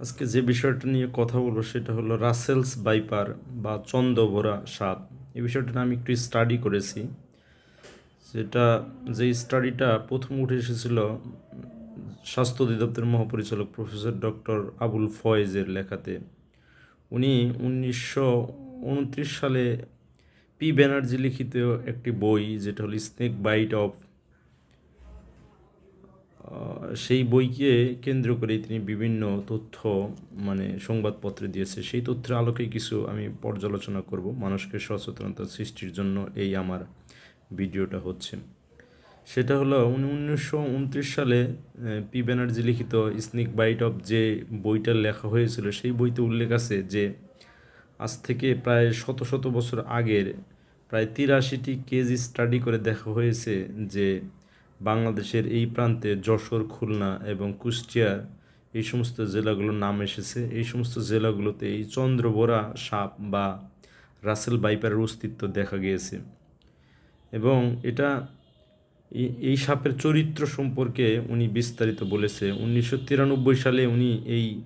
আজকে যে বিষয়টা নিয়ে কথা বলব সেটা হলো রাসেলস বাইপার বা চন্দ্রভরা সাপ। এই বিষয়টা আমি একটু স্টাডি করেছি। যেটা, যে স্টাডিটা প্রথম উঠে এসেছিল স্বাস্থ্য অধিদপ্তরের মহাপরিচালক প্রফেসর ডক্টর আবুল ফয়েজের লেখাতে। উনি উনিশশো উনত্রিশ সালে পি ব্যানার্জি লিখিত একটি বই, যেটা হলো স্নেক বাইট অফ সেই বইকে কেন্দ্র করে তিনি বিভিন্ন তথ্য মানে সংবাদপত্রে দিয়েছে। সেই তথ্যের আলোকে কিছু আমি পর্যালোচনা করব। মানুষকে সচেতনতা সৃষ্টির জন্য এই আমার ভিডিওটা হচ্ছে। সেটা হলো, উনি উনিশশো উনত্রিশ সালে পি ব্যানার্জি লিখিত স্নিক বাইট অফ যে বইটা লেখা হয়েছিল, সেই বইতে উল্লেখ আছে যে, আজ থেকে প্রায় শত শত বছর আগের, প্রায় তিরাশিটি কেজি স্টাডি করে দেখা হয়েছে যে বাংলাদেশের এই প্রান্তে যশোর, খুলনা এবং কুষ্টিয়া এই সমস্ত জেলাগুলোর নাম এসেছে। এই সমস্ত জেলাগুলোতে এই চন্দ্রবোরা সাপ বা রাসেল বাইপারের অস্তিত্ব দেখা গিয়েছে। এবং এটা এই- সাপের চরিত্র সম্পর্কে উনি বিস্তারিত বলেছে। উনিশশো তিরানব্বই সালে উনি এই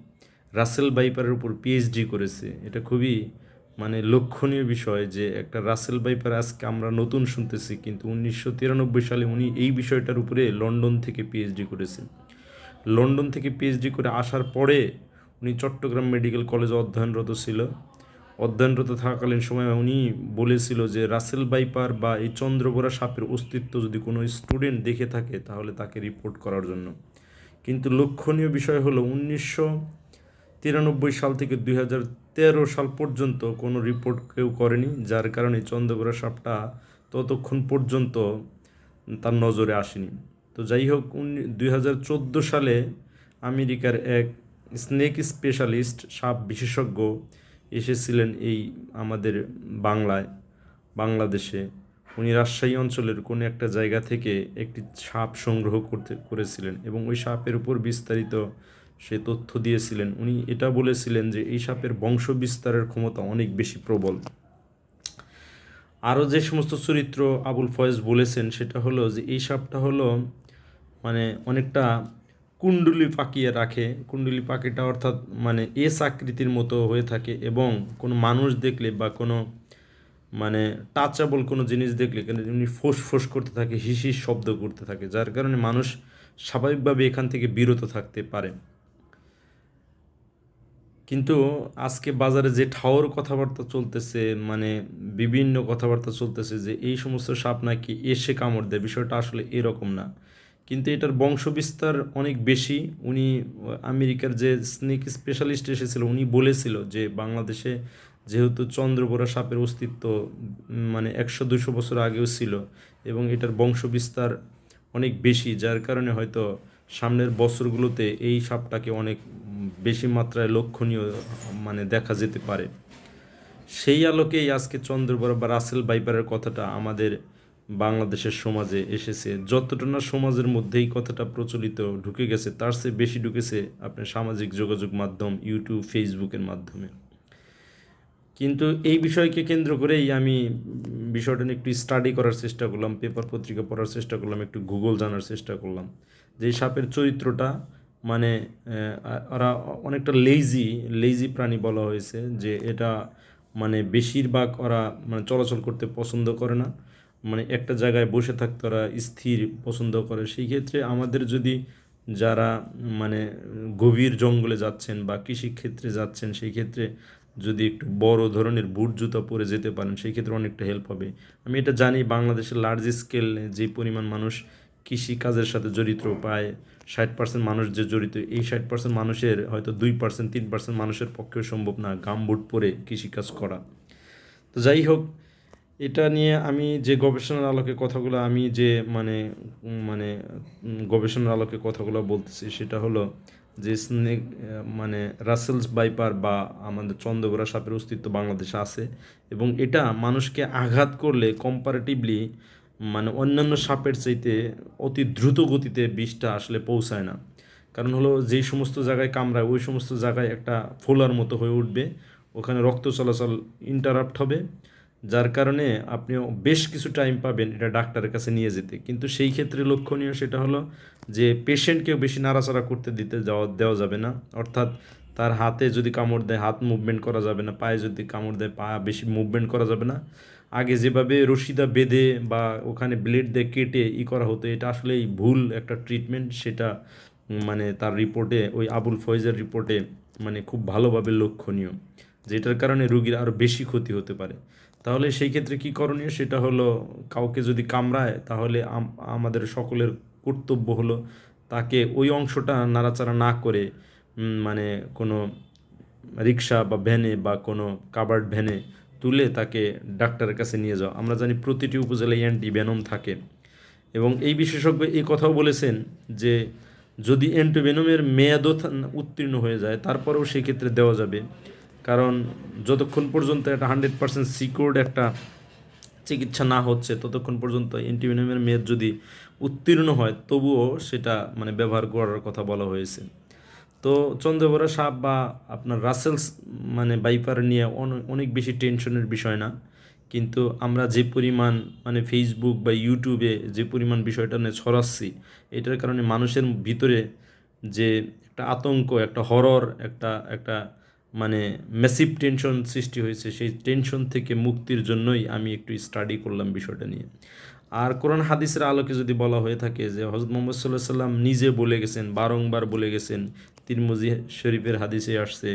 রাসেল বাইপারের উপর পিএইচডি করেছে। এটা খুবই মানে লক্ষণীয় বিষয় যে একটা রাসেল বাইপার আজকে আমরা নতুন শুনতেছি, কিন্তু উনিশশো তিরানব্বই সালে উনি এই বিষয়টার উপরে লন্ডন থেকে পিএইচডি করেছেন। লন্ডন থেকে পিএইচডি করে আসার পরে উনি চট্টগ্রাম মেডিকেল কলেজে অধ্যয়নরত ছিল। অধ্যয়নরত থাকাকালীন সময় উনি বলেছিল যে রাসেল বাইপার বা এই চন্দ্রবোরা সাপের অস্তিত্ব যদি কোনো স্টুডেন্ট দেখে থাকে, তাহলে তাকে রিপোর্ট করার জন্য। কিন্তু লক্ষণীয় বিষয় হলো উনিশশো তিরানব্বই সাল থেকে দুই হাজার তেরো সাল পর্যন্ত কোনো রিপোর্ট কেউ করেনি, যার কারণে চন্দ্রবোরা সাপটা ততক্ষণ পর্যন্ত তার নজরে আসেনি। তো যাই হোক, উনি দুই হাজার চোদ্দ সালে আমেরিকার এক স্নেক স্পেশালিস্ট সাপ বিশেষজ্ঞ এসেছিলেন এই আমাদের বাংলায়, বাংলাদেশে। উনি রাজশাহী অঞ্চলের কোনো একটা জায়গা থেকে একটি সাপ সংগ্রহ করতে, করেছিলেন এবং ওই সাপের উপর বিস্তারিত সে তথ্য দিয়েছিলেন। উনি এটা বলেছিলেন যে এই সাপের বংশ বিস্তারের ক্ষমতা অনেক বেশি প্রবল। আরও যে সমস্ত চরিত্র আবুল ফয়েজ বলেছেন, সেটা হলো যে এই সাপটা হলো মানে অনেকটা কুণ্ডুলি পাকিয়ে রাখে। কুণ্ডুলি পাখিটা অর্থাৎ মানে এস আকৃতির মতো হয়ে থাকে এবং কোনো মানুষ দেখলে বা কোনো মানে টাচেবল কোনো জিনিস দেখলে এমনি ফোঁস ফোঁস করতে থাকে হিস হিস শব্দ করতে থাকে, যার কারণে মানুষ স্বাভাবিকভাবে এখান থেকে বিরত থাকতে পারে। কিন্তু আজকে বাজারে যে ঠাওর কথাবার্তা চলতেছে মানে বিভিন্ন কথাবার্তা চলতেছে যে এই সমস্ত সাপ নাকি এসে কামড় দেয়, বিষয়টা আসলে এরকম না। কিন্তু এটার বংশবিস্তার অনেক বেশি। উনি, আমেরিকার যে স্নেক স্পেশালিস্ট এসেছিল, উনি বলেছিল যে বাংলাদেশে যেহেতু চন্দ্রবোরা সাপের অস্তিত্ব মানে একশো দুশো বছর আগেও ছিল এবং এটার বংশবিস্তার অনেক বেশি, যার কারণে হয়তো সামনের বছরগুলোতে এই সাপটাকে অনেক বেশি মাত্রায় লক্ষণীয় মানে দেখা যেতে পারে। সেই আলোকেই আজকে চন্দ্রবড় বা রাসেল বাইপারের কথাটা আমাদের বাংলাদেশের সমাজে এসেছে। যতটা না সমাজের মধ্যে এই কথাটা প্রচলিত ঢুকে গেছে, তার চেয়ে বেশি ঢুকেছে আপনার সামাজিক যোগাযোগ মাধ্যম, ইউটিউব, ফেসবুকের মাধ্যমে। কিন্তু এই বিষয়কে কেন্দ্র করেই আমি বিষয়টা নিয়ে একটু স্টাডি করার চেষ্টা করলাম পেপার পত্রিকা পড়ার চেষ্টা করলাম, একটু গুগল জানার চেষ্টা করলাম। যে সাপের চরিত্রটা মানে ওরা অনেকটা লেজি লেজি প্রাণী বলা হয়েছে যে এটা মানে বেশিরভাগ ওরা মানে চলাচল করতে পছন্দ করে না। মানে একটা জায়গায় বসে থাকতে ওরা স্থির পছন্দ করে। সেই ক্ষেত্রে আমাদের যদি যারা মানে গভীর জঙ্গলে যাচ্ছেন বা কৃষিক্ষেত্রে যাচ্ছেন, সেই ক্ষেত্রে যদি একটু বড় ধরনের বুট জুতা পরে যেতে পারেন, সেই ক্ষেত্রে অনেকটা হেল্প হবে। আমি এটা জানি, বাংলাদেশের লার্জ স্কেল যে পরিমাণ মানুষ কৃষি কাজের সাথে জড়িত প্রায় ষাট পার্সেন্ট মানুষ যে জড়িত, এই ষাট পার্সেন্ট মানুষের হয়তো দুই পার্সেন্ট তিন পার্সেন্ট মানুষের পক্ষেও সম্ভব না গাম বুট পরে কৃষিকাজ করা। তো যাই হোক, এটা নিয়ে আমি যে গবেষণার আলোকে কথাগুলো, আমি যে মানে মানে গবেষণার আলোকে কথাগুলো বলতেছি, সেটা হলো যে স্নেক মানে রাসেলস বাইপার বা আমাদের চন্দ্রগোড়া সাপের অস্তিত্ব বাংলাদেশে আছে এবং এটা মানুষকে আঘাত করলে কম্পারেটিভলি মানে অন্যান্য সাপের চাইতে অতি দ্রুত গতিতে বিষটা আসলে পৌঁছায় না। কারণ হলো যেই সমস্ত জায়গায় কামড়ায়, ওই সমস্ত জায়গায় একটা ফোলার মতো হয়ে উঠবে। ওখানে রক্ত চলাচল ইন্টারাপ্ট হবে, যার কারণে আপনি বেশ কিছু টাইম পাবেন এটা ডাক্তারের কাছে নিয়ে যেতে। কিন্তু সেই ক্ষেত্রে লক্ষণীয় সেটা হলো যে পেশেন্টকেও বেশি নাড়াচাড়া করতে দিতে যাওয়া, দেওয়া যাবে না। অর্থাৎ তার হাতে যদি কামড় দেয়, হাত মুভমেন্ট করা যাবে না, পায়ে যদি কামড় দেয়, পা বেশি মুভমেন্ট করা যাবে না। আগে যেভাবে রশিদা বেঁধে বা ওখানে ব্লেড দিয়ে কেটে ই করা হতো, এটা আসলেই ভুল একটা ট্রিটমেন্ট সেটা মানে তার রিপোর্টে ওই আবুল ফয়েজের রিপোর্টে মানে খুব ভালোভাবে লক্ষণীয়, যেটার কারণে রুগীর আরও বেশি ক্ষতি হতে পারে। তাহলে সেই ক্ষেত্রে কী করণীয়? সেটা হলো, কাউকে যদি কামড়ায়, তাহলে আমাদের সকলের কর্তব্য হলো তাকে ওই অংশটা নাড়াচাড়া না করে মানে কোনো রিক্সা বা ভ্যানে বা কোনো কাবার্ড ভ্যানে তুলে তাকে ডাক্তারের কাছে নিয়ে যাওয়া আমরা জানি প্রতিটি উপজেলায় অ্যান্টি ভ্যানম থাকে। এবং এই বিশেষজ্ঞ এই কথাও বলেছেন যে যদি অ্যান্টিভেনমের মেয়াদও উত্তীর্ণ হয়ে যায়, তারপরেও সেক্ষেত্রে দেওয়া যাবে। কারণ যতক্ষণ পর্যন্ত একটা হান্ড্রেড পার্সেন্ট সিকিউরড একটা চিকিৎসা না হচ্ছে, ততক্ষণ পর্যন্ত অ্যান্টিভেনমের মেয়াদ যদি উত্তীর্ণ হয়, তবুও সেটা মানে ব্যবহার করার কথা বলা হয়েছে। তো চন্দ্রবরা সাপ বা আপনার রাসেলস মানে বাইপার নিয়ে অনেক বেশি টেনশনের বিষয় না। কিন্তু আমরা যে পরিমাণ মানে ফেসবুক বা ইউটিউবে যে পরিমাণ বিষয়টা নিয়ে ছড়াচ্ছি, এটার কারণে মানুষের ভিতরে যে একটা আতঙ্ক, একটা হরর একটা একটা মানে মেসিভ টেনশন সৃষ্টি হয়েছে, সেই টেনশন থেকে মুক্তির জন্যই আমি একটু স্টাডি করলাম বিষয়টা নিয়ে। আর কোরআন হাদিসের আলোকে যদি বলা হয়ে থাকে যে হজরত মোহাম্মদ সাল্লাহ সাল্লাম নিজে বলে গেছেন, বারংবার বলে গেছেন তিরমুজি শরীফের হাদিসে আসছে,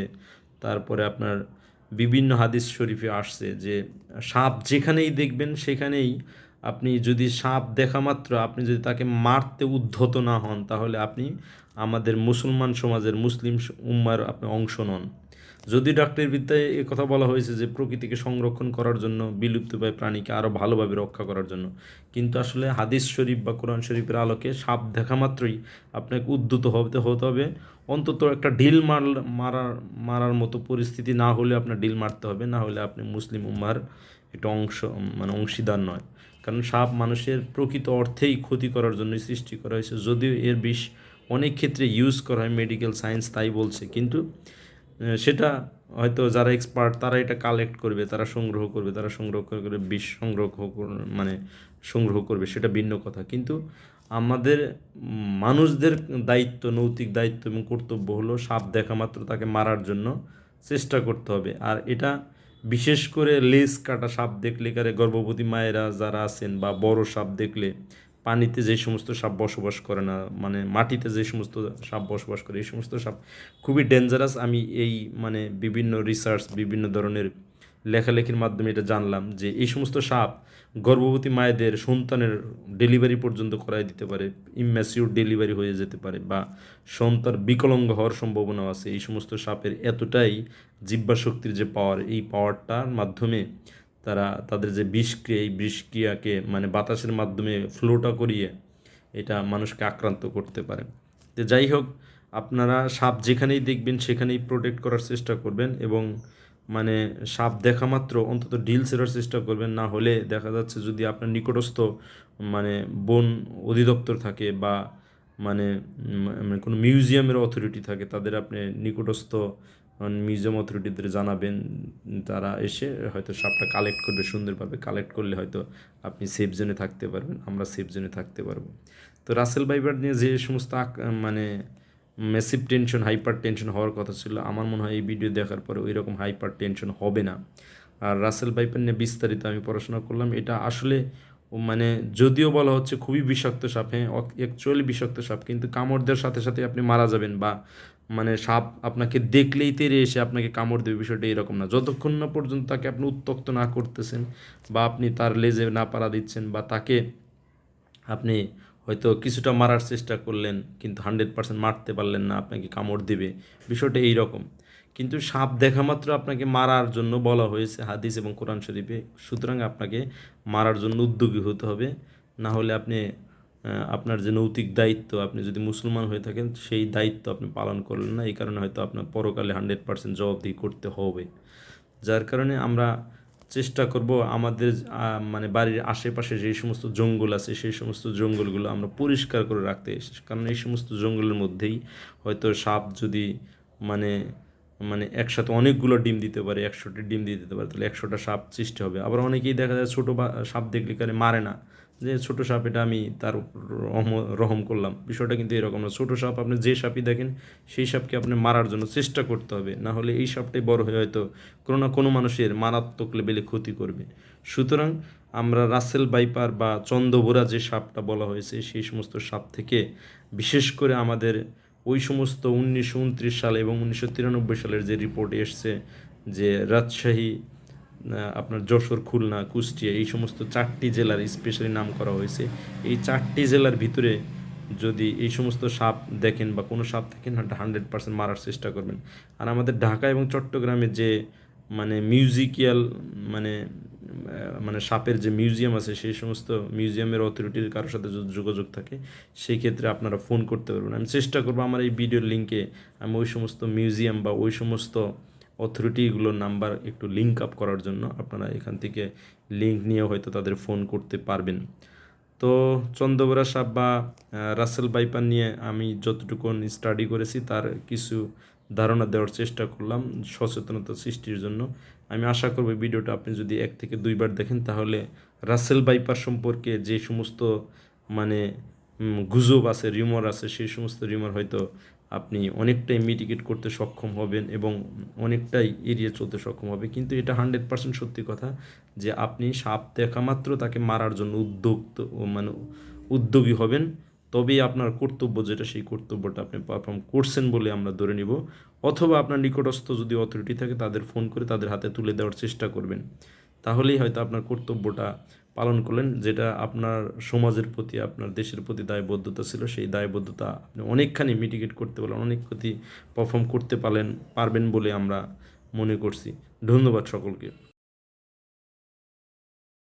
তারপরে আপনার বিভিন্ন হাদিস শরীফে আসছে যে সাপ যেখানেই দেখবেন সেখানেই আপনি যদি সাপ দেখা মাত্র আপনি যদি তাকে মারতে উদ্ধত না হন, তাহলে আপনি আমাদের মুসলমান সমাজের মুসলিম উম্মার আপনি অংশ নন। যদি ডাক্তার বিদ্যায় এ কথা বলা হয়েছে যে প্রকৃতিকে সংরক্ষণ করার জন্য বিলুপ্তপ্রায় প্রাণীকে আরও ভালোভাবে রক্ষা করার জন্য। কিন্তু আসলে হাদিস শরীফ বা কোরআন শরীফের আলোকে সাপ দেখা মাত্রই আপনাকে উদ্যত হতে হতে হবে। অন্তত একটা ঢিল মার, মারার মারার মতো পরিস্থিতি না হলে আপনার ঢিল মারতে হবে, না হলে আপনি মুসলিম উম্মার একটা অংশ মানে অংশীদার নয়। কারণ সাপ মানুষের প্রকৃত অর্থেই ক্ষতি করার জন্যই সৃষ্টি করা হয়েছে। যদিও এর বিষ অনেক ক্ষেত্রে ইউজ করা হয় মেডিকেল সায়েন্স তাই বলছে। কিন্তু সেটা হয়তো যারা এক্সপার্ট তারা এটা কালেক্ট করবে, তারা সংগ্রহ করবে, তারা সংগ্রহ করে বিষ সংগ্রহ মানে সংগ্রহ করবে, সেটা ভিন্ন কথা। কিন্তু আমাদের মানুষদের দায়িত্ব, নৈতিক দায়িত্ব এবং কর্তব্য হলো সাপ দেখা মাত্র তাকে মারার জন্য চেষ্টা করতে হবে। আর এটা বিশেষ করে লেজ কাটা সাপ দেখলে কারে গর্ভবতী মায়েরা যারা আছেন বা বড় সাপ দেখলে পানিতে যে সমস্ত সাপ বসবাস করে না মানে মাটিতে যে সমস্ত সাপ বসবাস করে, এই সমস্ত সাপ খুবই ডেঞ্জারাস আমি এই মানে বিভিন্ন রিসার্চ বিভিন্ন ধরনের লেখালেখির মাধ্যমে এটা জানলাম যে এই সমস্ত সাপ গর্ভবতী মায়েদের সন্তানের ডেলিভারি পর্যন্ত করাই দিতে পারে ইম্যাসিউর ডেলিভারি হয়ে যেতে পারে বা সন্তান বিকলাঙ্গ হওয়ার সম্ভাবনাও আছে। এই সমস্ত সাপের এতটাই জিব্বা শক্তির যে পাওয়ার এই পাওয়ারটার মাধ্যমে তারা তাদের যে বিষক্রিয়া এই বিষক্রিয়াকে মানে বাতাসের মাধ্যমে ফ্লোটা করিয়ে এটা মানুষকে আক্রান্ত করতে পারে। তো যাই হোক, আপনারা সাপ যেখানেই দেখবেন সেখানেই প্রোটেক্ট করার চেষ্টা করবেন এবং মানে সাপ দেখা মাত্র অন্তত ডিল সেরার চেষ্টা করবেন। না হলে দেখা যাচ্ছে যদি আপনার নিকটস্থ মানে বন অধিদপ্তর থাকে বা মানে মানে কোনো মিউজিয়ামের অথরিটি থাকে, তাদের আপনি নিকটস্থ মিউজিয়াম অথরিটিদের জানাবেন, তারা এসে হয়তো সাপটা কালেক্ট করবে, সুন্দরভাবে কালেক্ট করলে হয়তো আপনি সেফ জোনে থাকতে পারবেন, আমরা সেফ জোনে থাকতে পারব। তো রাসেল বাইবার নিয়ে যে সমস্ত মানে মেসিভ টেনশন হাইপার টেনশন হওয়ার কথা ছিল, আমার মনে হয় এই ভিডিও দেখার পরে ওই রকম হাইপার টেনশন হবে না। আর রাসেল বাইপার নিয়ে বিস্তারিত আমি পড়াশোনা করলাম, এটা আসলে মানে যদিও বলা হচ্ছে খুবই বিষাক্ত সাপ হ্যাঁ অ্যাকচুয়ালি বিষাক্ত সাপ, কিন্তু কামড় দেওয়ার সাথে সাথে আপনি মারা যাবেন বা মানে সাপ আপনাকে দেখলেই তেরে এসে আপনাকে কামড় দেবে, বিষয়টা এরকম না। যতক্ষণ না পর্যন্ত তাকে আপনি উত্তক্ত না করতেছেন বা আপনি তার লেজে না পাড়া দিচ্ছেন বা তাকে আপনি হয়তো কিছুটা মারার চেষ্টা করলেন কিন্তু হান্ড্রেড পার্সেন্ট মারতে পারলেন না, আপনাকে কামড় দেবে, বিষয়টা এই রকম কিন্তু সাপ দেখা মাত্র আপনাকে মারার জন্য বলা হয়েছে হাদিস এবং কোরআন শরীফে, সুতরাং আপনাকে মারার জন্য উদ্যোগী হতে হবে, না হলে আপনি আপনার যে নৈতিক দায়িত্ব, আপনি যদি মুসলমান হয়ে থাকেন, সেই দায়িত্ব আপনি পালন করলেন না। এই কারণে হয়তো আপনার পরকালে হান্ড্রেড পার্সেন্ট জবাবদিহি করতে হবে। যার কারণে আমরা চেষ্টা করব আমাদের মানে বাড়ির আশেপাশে যে সমস্ত জঙ্গল আছে, সেই সমস্ত জঙ্গলগুলো আমরা পরিষ্কার করে রাখতে কারণ এই সমস্ত জঙ্গলের মধ্যেই হয়তো সাপ যদি মানে মানে একসাথে অনেকগুলো ডিম দিতে পারে, একশোটি ডিম দিয়ে দিতে পারে, তাহলে একশোটা সাপ সৃষ্টি হবে। আবার অনেকেই দেখা যায় ছোটো সাপ দেখলে কারে মারে না। যে ছোটো সাপ এটা আমি তার রহম করলাম। বিষয়টা কিন্তু এরকম না। ছোটো সাপ আপনি যে সাপই দেখেন, সেই সাপকে আপনি মারার জন্য চেষ্টা করতে হবে। না হলে এই সাপটাই বড় হয়ে হয়তো কোনো না কোনো মানুষের মারাত্মক লেভেলে ক্ষতি করবে। সুতরাং আমরা রাসেল বাইপার বা চন্দ্রবোরা যে সাপটা বলা হয়েছে, সেই সমস্ত সাপ থেকে, বিশেষ করে আমাদের ওই সমস্ত উনিশশো সালে এবং উনিশশো তিরানব্বই সালের যে রিপোর্ট এসছে যে রাজশাহী আপনার যশোর, খুলনা, কুষ্টিয়া এই সমস্ত চারটি জেলার স্পেশালি নাম করা হয়েছে। এই চারটি জেলার ভিতরে যদি এই সমস্ত সাপ দেখেন বা কোনো সাপ দেখেন, হান্ড্রেড পার্সেন্ট মারার চেষ্টা করবেন। আর আমাদের ঢাকা এবং চট্টগ্রামে যে মানে মিউজিক্যাল মানে মানে সাপের যে মিউজিয়াম আছে, সেই সমস্ত মিউজিয়ামের অথরিটির কারোর সাথে যদি যোগাযোগ থাকে, সেই ক্ষেত্রে আপনারা ফোন করতে পারবেন। আমি চেষ্টা করব আমার এই ভিডিওর লিঙ্কে আমি ওই সমস্ত মিউজিয়াম বা ওই সমস্ত অথরিটিগুলোর নাম্বার একটু লিঙ্ক আপ করার জন্য আপনারা এখান থেকে লিঙ্ক নিয়ে হয়তো তাদের ফোন করতে পারবেন। তো চন্দ্রবরা সাপ বা রাসেল বাইপার নিয়ে আমি যতটুকু স্টাডি করেছি তার কিছু ধারণা দেওয়ার চেষ্টা করলাম সচেতনতা সৃষ্টির জন্য। আমি আশা করব ভিডিওটা আপনি যদি এক থেকে দুইবার দেখেন তাহলে রাসেল বাইপার সম্পর্কে যে সমস্ত মানে গুজব আছে রিউমার আছে, সেই সমস্ত রিউমার হয়তো আপনি অনেকটাই মিটিগেট করতে সক্ষম হবেন এবং অনেকটাই এড়িয়ে চলতে সক্ষম হবে। কিন্তু এটা হান্ড্রেড পার্সেন্ট সত্যি কথা যে আপনি সাপ দেখা মাত্র তাকে মারার জন্য উদ্যোক্ত ও মানে উদ্যোগী হবেন। তবেই আপনার কর্তব্য যেটা, সেই কর্তব্যটা আপনি পারফর্ম করছেন বলে আমরা ধরে নিব। অথবা আপনার নিকটস্থ যদি অথরিটি থাকে, তাদের ফোন করে তাদের হাতে তুলে দেওয়ার চেষ্টা করবেন। তাহলেই হয়তো আপনার কর্তব্যটা পালন করলেন, যেটা আপনার সমাজের প্রতি, আপনার দেশের প্রতি দায়বদ্ধতা ছিল। সেই দায়বদ্ধতা আপনি অনেকখানি মিটিগেট করতে পারলেন, অনেক ক্ষতি পারফর্ম করতে পারলেন, পারবেন বলে আমরা মনে করছি। ধন্যবাদ সকলকে।